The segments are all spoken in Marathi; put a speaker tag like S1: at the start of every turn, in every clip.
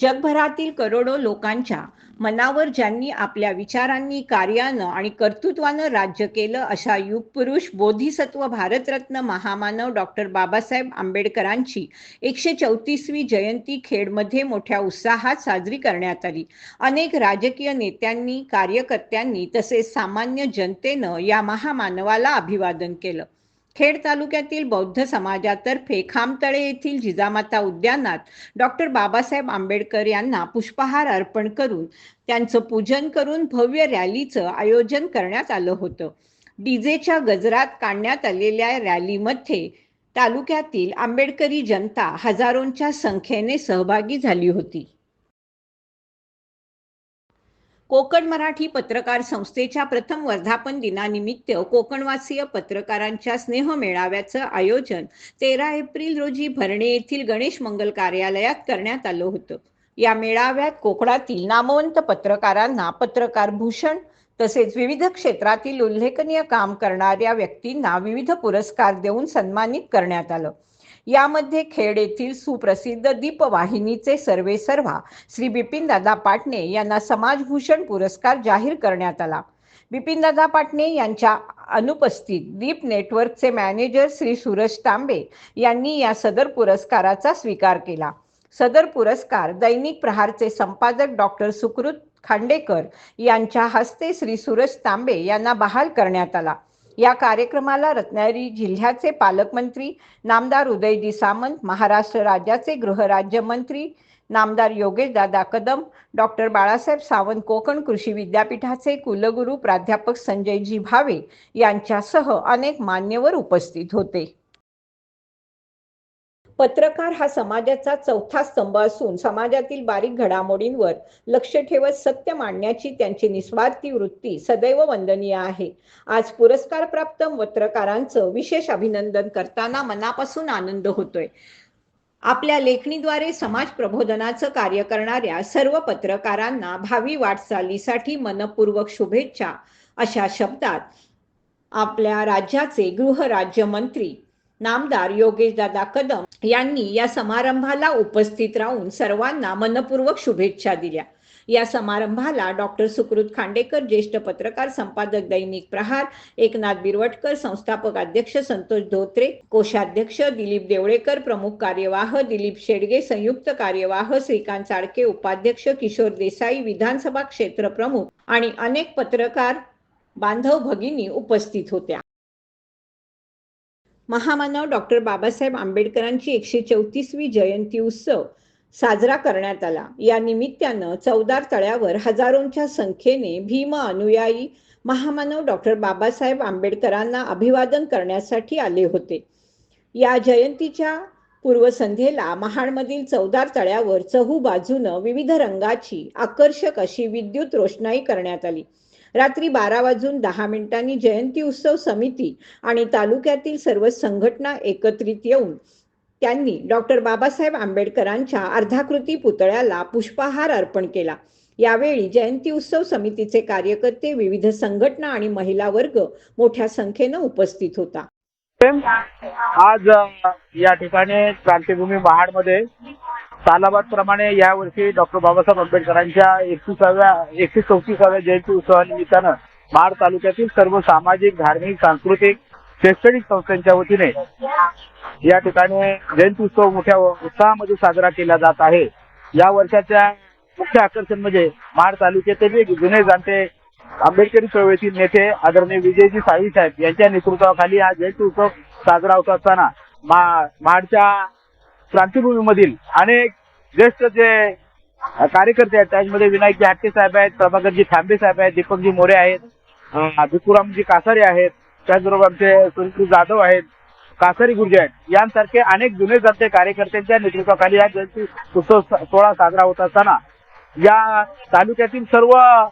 S1: जगभरातील करोडो लोकांच्या मनावर ज्यांनी आपल्या विचारांनी कार्यानं आणि कर्तृत्वानं राज्य केलं अशा युगपुरुष बोधिसत्व भारतरत्न महामानव डॉक्टर बाबासाहेब आंबेडकरांची एकशे चौतीसवी जयंती खेडमध्ये मोठ्या उत्साहात साजरी करण्यात आली. अनेक राजकीय नेत्यांनी कार्यकर्त्यांनी तसेच सामान्य जनतेनं या महामानवाला अभिवादन केलं. खेड तालुक्यातील बौद्ध समाजातर्फे खामतळे येथील जिजामाता उद्यानात डॉक्टर बाबासाहेब आंबेडकर यांना पुष्पहार अर्पण करून त्यांचं पूजन करून भव्य रॅलीचं आयोजन करण्यात आलं होतं. डीजेच्या गजरात काढण्यात आलेल्या रॅलीमध्ये तालुक्यातील आंबेडकरी जनता हजारोंच्या संख्येने सहभागी झाली होती. कोकण मराठी पत्रकार संस्थेच्या प्रथम वर्धापन दिनानिमित्त कोकणवासीय पत्रकारांच्या स्नेह मेळाव्याचं आयोजन तेरा एप्रिल रोजी भरणे येथील गणेश मंगल कार्यालयात करण्यात आलं होतं. या मेळाव्यात कोकणातील नामवंत पत्रकारांना पत्रकार भूषण तसेच विविध क्षेत्रातील उल्लेखनीय काम करणाऱ्या व्यक्तींना विविध पुरस्कार देऊन सन्मानित करण्यात आलं. यामध्ये खेड येथील सुप्रसिद्ध दीपवाहिनीचे सर्वे सर्वा श्री बिपिनदादा पाटणे यांना समाजभूषण पुरस्कार जाहीर करण्यात आला. बिपिनदादा पाटणे यांच्या अनुपस्थित दीप नेटवर्कचे मॅनेजर श्री सूरज तांबे यांनी या सदर पुरस्काराचा स्वीकार केला. सदर पुरस्कार दैनिक प्रहारचे संपादक डॉक्टर सुकृत खांडेकर यांच्या हस्ते श्री सूरज तांबे यांना बहाल करण्यात आला. या कार्यक्रमाला रत्नागिरी जिल्ह्याचे पालकमंत्री नामदार उदयजी सामंत महाराष्ट्र राज्याचे गृहराज्यमंत्री नामदार योगेश दादा कदम डॉक्टर बाळासाहेब सावंत कोकण कृषी विद्यापीठाचे कुलगुरू प्राध्यापक संजयजी भावे यांच्यासह अनेक मान्यवर उपस्थित होते. पत्रकार हा समाजाचा चौथा स्तंभ असून समाजातील बारीक घडामोडींवर लक्ष ठेवत सत्य मांडण्याची त्यांची निस्वार्थी वृत्ती सदैव वंदनीय आहे. आज पुरस्कार प्राप्त पत्रकारांचं विशेष अभिनंदन करताना मनापासून आनंद होतोय. आपल्या लेखणीद्वारे समाज प्रबोधनाचं कार्य करणाऱ्या सर्व पत्रकारांना भावी वाटचालीसाठी मनपूर्वक शुभेच्छा. अशा शब्दात आपल्या राज्याचे गृहराज्यमंत्री नामदार योगेशदादा कदम यांनी या समारंभाला उपस्थित राहून सर्वांना मनपूर्वक शुभेच्छा दिल्या. या समारंभाला डॉक्टर सुकृत खांडेकर ज्येष्ठ पत्रकार संपादक दैनिक प्रहार एकनाथ बिरवटकर संस्थापक अध्यक्ष संतोष धोत्रे कोषाध्यक्ष दिलीप देवळेकर प्रमुख कार्यवाह दिलीप शेडगे संयुक्त कार्यवाह श्रीकांत चाडके उपाध्यक्ष किशोर देसाई विधानसभा क्षेत्र प्रमुख आणि अनेक पत्रकार बांधव भगिनी उपस्थित होत्या. महामानव डॉक्टर बाबासाहेब आंबेडकरांची एकशे चौतीसवी जयंती उत्सव साजरा करण्यात आला. या निमित्तानं चौदार तळ्यावर हजारोंच्या संख्येने भीम अनुयायी महामानव डॉक्टर बाबासाहेब आंबेडकरांना अभिवादन करण्यासाठी आले होते. या जयंतीच्या पूर्वसंध्येला महाडमधील चौदार तळ्यावर चहू बाजूनं विविध रंगाची आकर्षक अशी विद्युत रोषणाई करण्यात आली. रात्री बारा वाजून दहा मिनिटांनी जयंती उत्सव समिती आणि तालुक्यातील सर्व संघटना एकत्रित येऊन त्यांनी डॉक्टर बाबासाहेब आंबेडकरांच्या अर्धाकृती पुतळ्याला पुष्पहार अर्पण केला. यावेळी जयंती उत्सव समितीचे कार्यकर्ते विविध संघटना आणि महिला वर्ग मोठ्या संख्येनं उपस्थित होता.
S2: आज या ठिकाणी क्रांतीभूमी महाडमध्ये सालाबाद प्रमाणे यावर्षी डॉक्टर बाबासाहेब आंबेडकरांच्या एकतीसाव्या एकशे चौतीसाव्या जयंती उत्सवानिमित्तानं माड तालुक्यातील सर्व सामाजिक धार्मिक सांस्कृतिक शैक्षणिक संस्थांच्या वतीने या ठिकाणी जयंती उत्सव मोठ्या उत्साहामध्ये साजरा केला जात आहे. या वर्षाच्या मुख्य आकर्षण म्हणजे माड तालुक्यातील एक जुने जाणते आंबेडकरी चळवळीतील नेते आदरणीय विजयजी साळवी साहेब यांच्या नेतृत्वाखाली हा जयंती उत्सव साजरा होत असताना मा- क्रांतीभूमीमधील अनेक ज्येष्ठ जे कार्यकर्ते आहेत त्यामध्ये विनायकजी हाटके साहेब आहेत प्रभाकरजी थांबे साहेब आहेत दीपकजी मोरे आहेत भिकुरामजी कासारे आहेत त्याचबरोबर आमचे सुनील जाधव आहेत कासारी गुर्जे आहेत. यांसारखे अनेक जुने जाते कार्यकर्त्यांच्या नेतृत्वाखाली या जयंती उत्सव सोहळा साजरा होत असताना या तालुक्यातील सर्व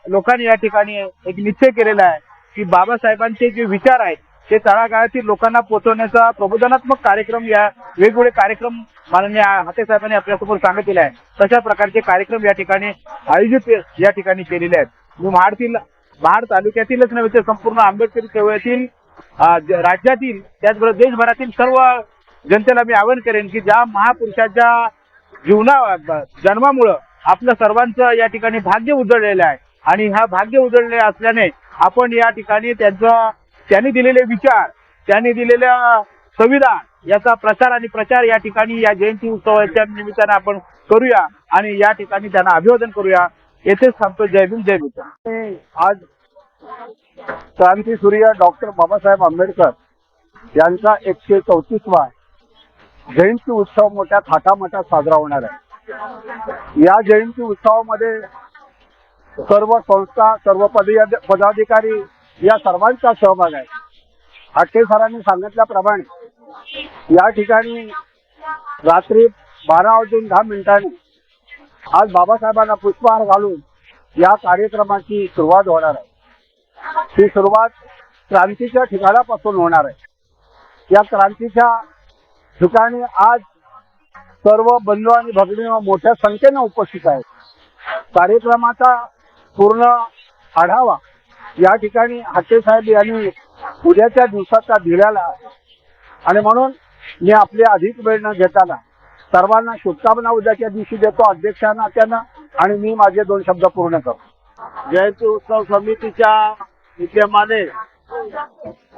S2: लोकांनी या ठिकाणी एक निश्चय केलेला आहे की बाबासाहेबांचे जे विचार आहेत ते तळागाळातील लोकांना पोहोचवण्याचा प्रबोधनात्मक कार्यक्रम या वेगवेगळे कार्यक्रम माननीय हाते साहेबांनी आपल्यासमोर सांगितलेलं आहे. तशा प्रकारचे कार्यक्रम या ठिकाणी आयोजित या ठिकाणी केलेले आहेत. मी महाडतील महाड तालुक्यातीलच नव्हे तर संपूर्ण आंबेडकरी चळवळीतील राज्यातील त्याचबरोबर देशभरातील सर्व जनतेला मी आवाहन करेन की ज्या महापुरुषाच्या जीवना जन्मामुळं
S3: आपलं सर्वांचं या ठिकाणी भाग्य उजळलेलं आहे. आणि हा भाग्य उजळले असल्याने आपण या ठिकाणी त्यांचा त्यांनी दिलेले विचार त्यांनी दिलेल्या संविधान याचा प्रचार आणि प्रचार या ठिकाणी या जयंती उत्सवाच्या निमित्ताने आपण करूया आणि या ठिकाणी त्यांना अभिवादन करूया. येथेच सांगतो जय भीम जय भीम. आज क्रांतीसूर्य डॉक्टर बाबासाहेब आंबेडकर यांचा एकशे चौतीसवा जयंती उत्सव मोठ्या थाटामाटात साजरा होणार आहे. या जयंती उत्सवामध्ये सर्व संस्था सर्व पदाधिकारी या सर्वांचा सहभाग आहे. आठे सरांनी सांगितल्याप्रमाणे या ठिकाणी रात्री बारा वाजून दहा मिनिटांनी आज बाबासाहेबांना पुष्पहार घालून या कार्यक्रमाची सुरुवात होणार आहे. ही सुरुवात क्रांतीच्या ठिकाणापासून होणार आहे. या क्रांतीच्या ठिकाणी आज सर्व बंधू आणि भगिनी मोठ्या संख्येने उपस्थित आहेत. कार्यक्रमाचा पूर्ण आढावा या ठिकाणी हाटे साहेब यांनी उद्याच्या दिवसाचा दिलेला आणि म्हणून मी आपली अधिक वेळ न घेताना सर्वांना शुभकामना उद्याच्या दिवशी देतो अध्यक्षांना त्यांना आणि मी माझे दोन शब्द पूर्ण करतो. जयंती उत्सव समितीच्या विद्यमाने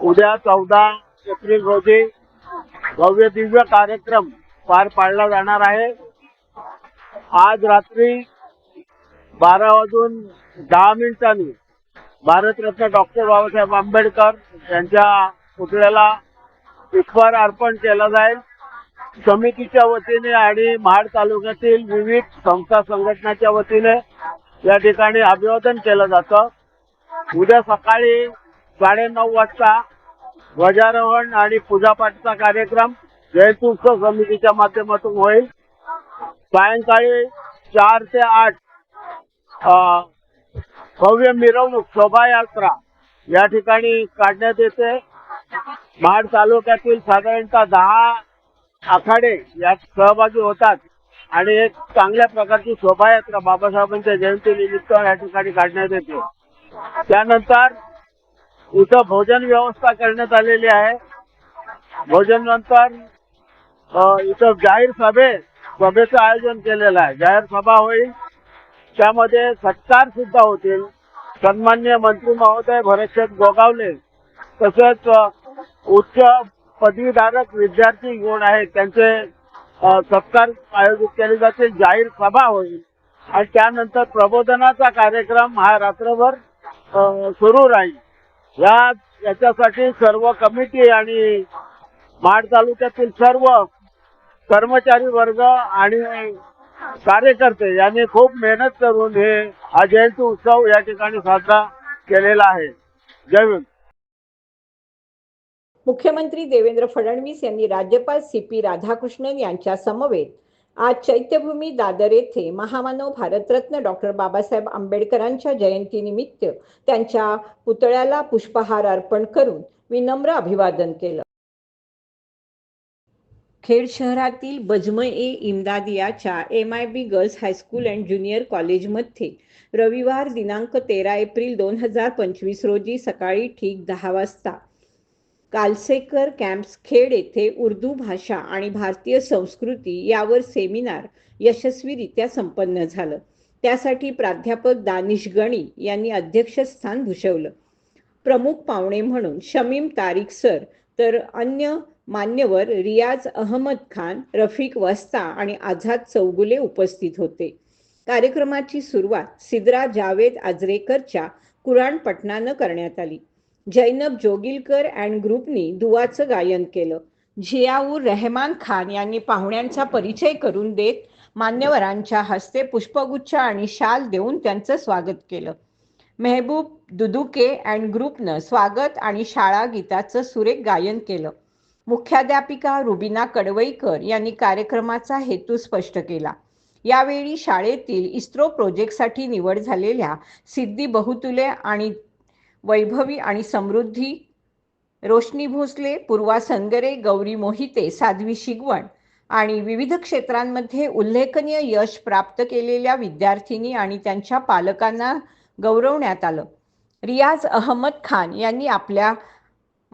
S3: उद्या चौदा एप्रिल रोजी भव्य दिव्य कार्यक्रम पार पाडला जाणार आहे. आज रात्री बारा वाजून दहा मिनिटांनी भारतरत्न डॉक्टर बाबासाहेब आंबेडकर यांच्या पुतळ्याला पुष्पहार अर्पण केला जाईल. समितीच्या वतीने आणि महाड तालुक्यातील विविध संस्था संघटनाच्या वतीने या ठिकाणी अभिवादन केलं जातं. उद्या सकाळी साडेनऊ वाजता ध्वजारोहण आणि पूजापाठचा कार्यक्रम जयतुत्सव समितीच्या माध्यमातून होईल. सायंकाळी चार ते आठ भव्य मिरवणूक शोभायात्रा या ठिकाणी काढण्यात येते. महाड तालुक्यातील साधारणतः दहा आखाडे यात सहभागी होतात. आणि एक चांगल्या प्रकारची शोभायात्रा बाबासाहेबांच्या जयंतीनिमित्त या ठिकाणी काढण्यात येते. त्यानंतर इथं भोजन व्यवस्था करण्यात आलेली आहे. भोजन नंतर इथं जाहीर सभे सभेचं आयोजन केलेलं आहे. जाहीर सभा होईल. त्यामध्ये सत्कार सुद्धा होतील सन्मान्य मंत्री महोदय भरतशेठ गोगावले तसेच उच्च पदवीधारक विद्यार्थी गुण आहेत त्यांचे सत्कार आयोजित केले जातील जाहीर सभा होईल. आणि त्यानंतर प्रबोधनाचा कार्यक्रम हा रात्रभर सुरू राहील. या याच्यासाठी सर्व कमिटी आणि महाड तालुक्यातील सर्व कर्मचारी वर्ग आणि कार्यकर्ते यांनी खूप मेहनत करून हे हा जयंती उत्सव या ठिकाणी साजरा केलेला आहे. जय
S1: मुख्यमंत्री देवेंद्र फडणवीस यांनी राज्यपाल सी पी राधाकृष्णन यांच्या समवेत आज चैत्यभूमी दादर येथे महामानव भारतरत्न डॉक्टर बाबासाहेब आंबेडकरांच्या जयंतीनिमित्त त्यांच्या पुतळ्याला पुष्पहार अर्पण करून विनम्र अभिवादन केलं. खेड शहरातील बजमय ए इमदादियाच्या M I B girls high school and junior कॉलेजमध्ये रविवार दिनांक तेरा एप्रिल दोन हजार पंचवीस रोजी सकाळी ठीक दहा वाजता कालसेकर कॅम्प्स खेड येथे उर्दू भाषा आणि भारतीय संस्कृती यावर सेमिनार यशस्वीरित्या संपन्न झालं. त्यासाठी प्राध्यापक दानिश गणी यांनी अध्यक्षस्थान भूषवलं. प्रमुख पाहुणे म्हणून शमीम तारिक सर तर अन्य मान्यवर रियाज अहमद खान रफिक वस्ता आणि आझाद चौगुले उपस्थित होते. कार्यक्रमाची सुरुवात सिद्रा जावेद आजरेकरच्या कुराण पठणानं करण्यात आली. जैनब जोगिलकर अँड ग्रुपनी दुवाचं गायन केलं. झियाऊर रहमान खान यांनी पाहुण्यांचा परिचय करून देत मान्यवरांच्या हस्ते पुष्पगुच्छ आणि शाल देऊन त्यांचं स्वागत केलं. मेहबूब दुदुके अँड ग्रुपनं स्वागत आणि शाळा गीताचं सुरेख गायन केलं. मुख्याध्यापिका रुबिना कडवईकर यांनी कार्यक्रमाचा हेतू स्पष्ट केला. यावेळी शाळेतील इस्रो प्रोजेक्टसाठी निवड झालेल्या सिद्धी बहुतुले आणि वैभवी आणि समृद्धी रोशनी भोसले पूर्वा संगरे गौरी मोहिते साध्वी शिगवण आणि विविध क्षेत्रांमध्ये उल्लेखनीय यश प्राप्त केलेल्या विद्यार्थिनी आणि त्यांच्या पालकांना गौरवण्यात आलं. रियाज अहमद खान यांनी आपल्या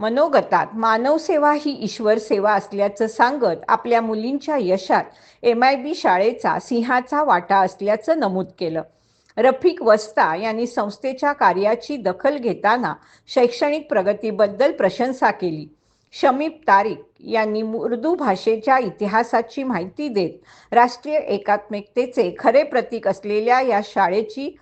S1: मनोगतात. मानवसेवा ही ईश्वर सेवा असल्याचं सांगत आपल्या मुलींच्या यशात एम आय बी शाळेचा सिंहाचा वाटा असल्याचं नमूद केलं. रफिक वस्ता यांनी संस्थेच्या कार्याची दखल घेताना शैक्षणिक प्रगतीबद्दल प्रशंसा केली. शमीप तारिक यांनी उर्दू भाषेच्या इतिहासाची माहिती देत राष्ट्रीय एकात्मिकतेचे खरे प्रतीक असलेल्या या शाळेची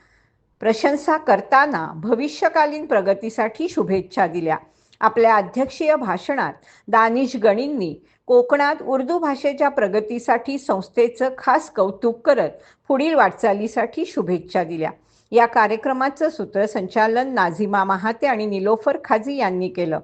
S1: प्रशंसा करताना भविष्यकालीन प्रगतीसाठी शुभेच्छा दिल्या. आपल्या अध्यक्षीय भाषणात दानिश गणींनी कोकणात उर्दू भाषेच्या प्रगतीसाठी संस्थेचं खास कौतुक करत पुढील वाटचालीसाठी शुभेच्छा दिल्या. या कार्यक्रमाचं सूत्रसंचालन नाझिमा महाते आणि निलोफर खाजी यांनी केलं.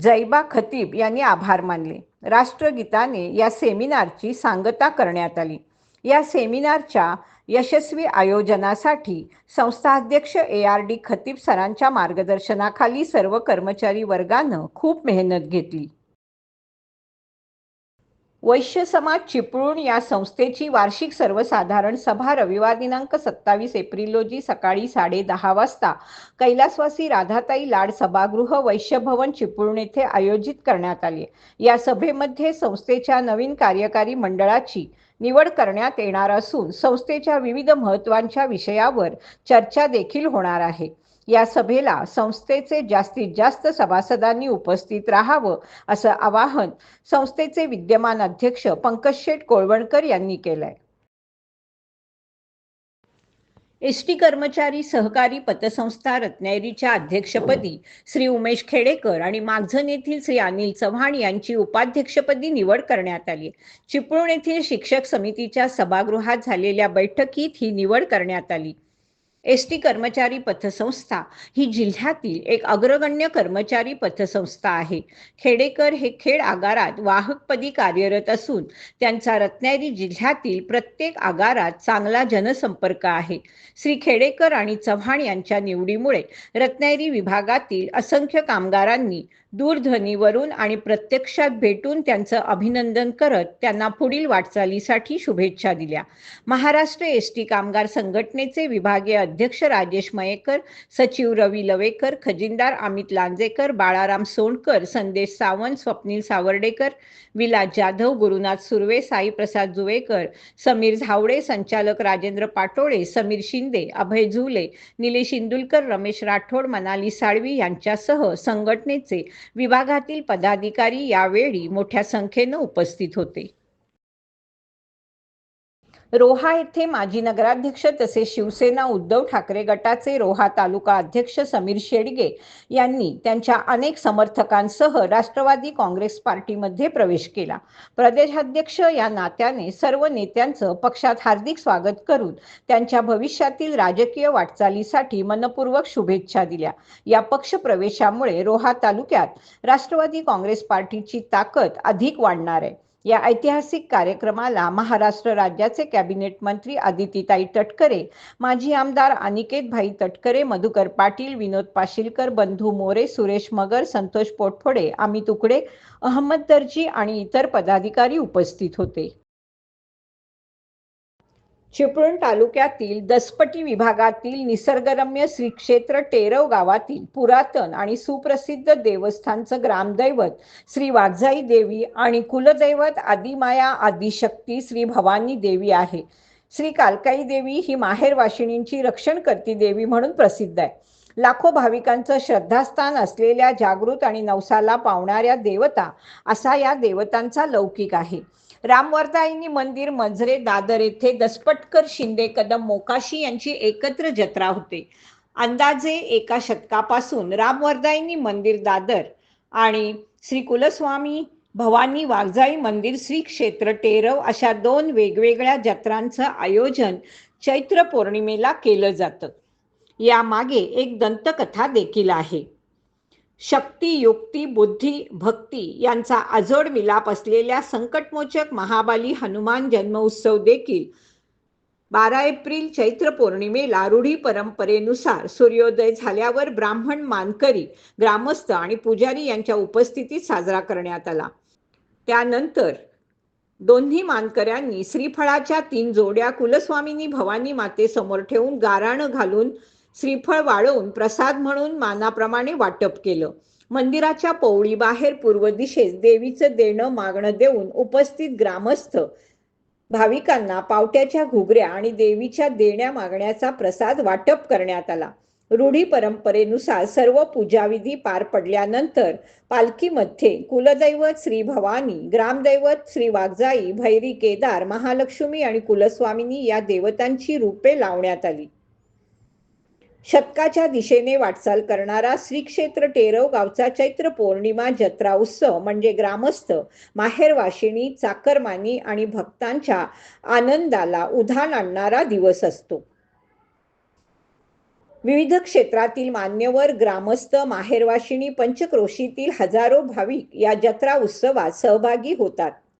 S1: जैबा खतीब यांनी आभार मानले. राष्ट्रगीताने या सेमिनारची सांगता करण्यात आली. या सेमिनारच्या यशस्वी आयोजनासाठी संस्था अध्यक्ष ए आर डी खतीब सरांच्या मार्गदर्शनाखाली सर्व कर्मचारी वर्गानं खूप मेहनत घेतली. वैश्य समाज चिपळूण या संस्थेची वार्षिक सर्वसाधारण सभा रविवार दिनांक सत्तावीस एप्रिल रोजी सकाळी साडे दहा वाजता कैलासवासी राधाताई लाड सभागृह वैश्य भवन चिपळूण येथे आयोजित करण्यात आली. या सभेमध्ये संस्थेच्या नवीन कार्यकारी मंडळाची निवड करण्यात येणार असून संस्थेच्या विविध महत्वांच्या विषयावर चर्चा देखील होणार आहे. या सभेला संस्थेचे जास्तीत जास्त सभासदांनी उपस्थित राहावं असं आवाहन संस्थेचे विद्यमान अध्यक्ष पंकज शेठ कोळवणकर यांनी केलंय. एस टी कर्मचारी सहकारी पतसंस्था रत्नागिरीच्या अध्यक्षपदी श्री उमेश खेडेकर आणि मागझन येथील श्री अनिल चव्हाण यांची उपाध्यक्षपदी निवड करण्यात आली चिपळूण येथील शिक्षक समितीच्या सभागृहात झालेल्या बैठकीत ही निवड करण्यात आली. एस टी कर्मचारी पथसंस्था ही जिल्ह्यातील एक अग्रगण्य कर्मचारी पथसंस्था आहे. खेडेकर हे खेड आगारात वाहकपदी कार्यरत असून त्यांचा रत्नागिरी जिल्ह्यातील प्रत्येक आगारात चांगला जनसंपर्क आहे. श्री खेडेकर आणि चव्हाण यांच्या निवडीमुळे रत्नागिरी विभागातील असंख्य कामगारांनी दूरध्वनीवरून आणि प्रत्यक्षात भेटून त्यांचं अभिनंदन करत त्यांना पुढील वाटचालीसाठी शुभेच्छा दिल्या. महाराष्ट्र एस टी कामगार संघटनेचे विभागीय अध्यक्ष राजेश मयेकर सचिव रवी लवेकर खजिनदार अमित लांजेकर बाळाराम सोंडकर संदेश सावंत स्वप्नील सावर्डेकर विलास जाधव गुरुनाथ सुर्वे साईप्रसाद जुवेकर समीर झावडे संचालक राजेंद्र पाटोळे समीर शिंदे अभय झुले निलेश इंदुलकर रमेश राठोड मनाली साळवी यांच्यासह संघटनेचे विभागातील पदाधिकारी यावेळी मोठ्या संख्येनं उपस्थित होते. रोहा येथे माजी नगराध्यक्ष तसेच शिवसेना उद्धव ठाकरे गटाचे रोहा तालुका अध्यक्ष समीर शेडगे यांनी त्यांच्या अनेक समर्थकांसह राष्ट्रवादी काँग्रेस पार्टीमध्ये प्रवेश केला. प्रदेशाध्यक्ष या नात्याने सर्व नेत्यांचं पक्षात हार्दिक स्वागत करून त्यांच्या भविष्यातील राजकीय वाटचालीसाठी मनपूर्वक शुभेच्छा दिल्या. या पक्ष प्रवेशामुळे रोहा तालुक्यात राष्ट्रवादी काँग्रेस पार्टीची ताकद अधिक वाढणार आहे. या ऐतिहासिक कार्यक्रमाला महाराष्ट्र राज्याचे कॅबिनेट मंत्री आदितीताई तटकरे माजी आमदार अनिकेत भाई तटकरे मधुकर पाटील विनोद पाशीलकर बंधू मोरे सुरेश मगर संतोष पोटफोडे अमित उकडे अहमद दर्जी आणि इतर पदाधिकारी उपस्थित होते. चिपळूण तालुक्यातील दसपटी विभागातील निसर्गरम्य श्री क्षेत्र टेरव गावातील पुरातन आणि सुप्रसिद्ध देवस्थानचं ग्रामदैवत श्री वाघजाई देवी आणि कुलदैवत आदिमाया आदिशक्ती श्री भवानी देवी आहे. श्री कालकाई देवी ही माहेर वाशिणींची रक्षण करती देवी म्हणून प्रसिद्ध आहे. लाखो भाविकांचं श्रद्धास्थान असलेल्या जागृत आणि नवसाला पावणाऱ्या देवता असा या देवतांचा लौकिक आहे. रामवरदायिनी मंदिर मजरे दादर येथे दसपटकर शिंदे कदम मोकाशी यांची एकत्र जत्रा होते. अंदाजे एका शतकापासून रामवरदायिनी मंदिर दादर आणि श्री कुलस्वामी भवानी वाघजाई मंदिर श्री क्षेत्र टेरव अशा दोन वेगवेगळ्या जत्रांचं आयोजन चैत्र पौर्णिमेला केलं जातं. यामागे एक दंतकथा देखील आहे. शक्ती युक्ती बुद्धी भक्ती यांचा अजोड मिलाप असलेल्या संकटमोचक महाबाली हनुमान जन्मोत्सव देखील बारा एप्रिल चैत्र पौर्णिमेला रूढी परंपरेनुसार सूर्योदय झाल्यावर ब्राह्मण मानकरी ग्रामस्थ आणि पुजारी यांच्या उपस्थितीत साजरा करण्यात आला. त्यानंतर दोन्ही मानकऱ्यांनी श्रीफळाच्या तीन जोड्या कुलस्वामिनी भवानी मातेसमोर ठेवून गाराणं घालून श्रीफळ वाळवून प्रसाद म्हणून मानाप्रमाणे वाटप केलं. मंदिराच्या पौळी बाहेर पूर्व दिशेस देवीचं देणं मागणं देऊन उपस्थित ग्रामस्थ भाविकांना पावट्याच्या घुगऱ्या आणि देवीच्या देण्या मागण्याचा प्रसाद वाटप करण्यात आला. रूढी परंपरेनुसार सर्व पूजाविधी पार पडल्यानंतर पालखीमध्ये कुलदैवत श्री भवानी ग्रामदैवत श्री वाघजाई भैरी केदार महालक्ष्मी आणि कुलस्वामिनी या देवतांची रूपे लावण्यात आली. शतकाच्या दिशेने वाटचाल करणारा श्री क्षेत्र टेरव गावचा चैत्र पौर्णिमा जत्रा उत्सव म्हणजे ग्रामस्थ माहेरवाशिणी चाकरमानी आणि भक्तांच्या आनंदाला उधाण आणणारा दिवस असतो. विविध क्षेत्रातील मान्यवर ग्रामस्थ माहेरवाशिणी पंचक्रोशीतील हजारो भाविक या जत्रा उत्सवात सहभागी होतात.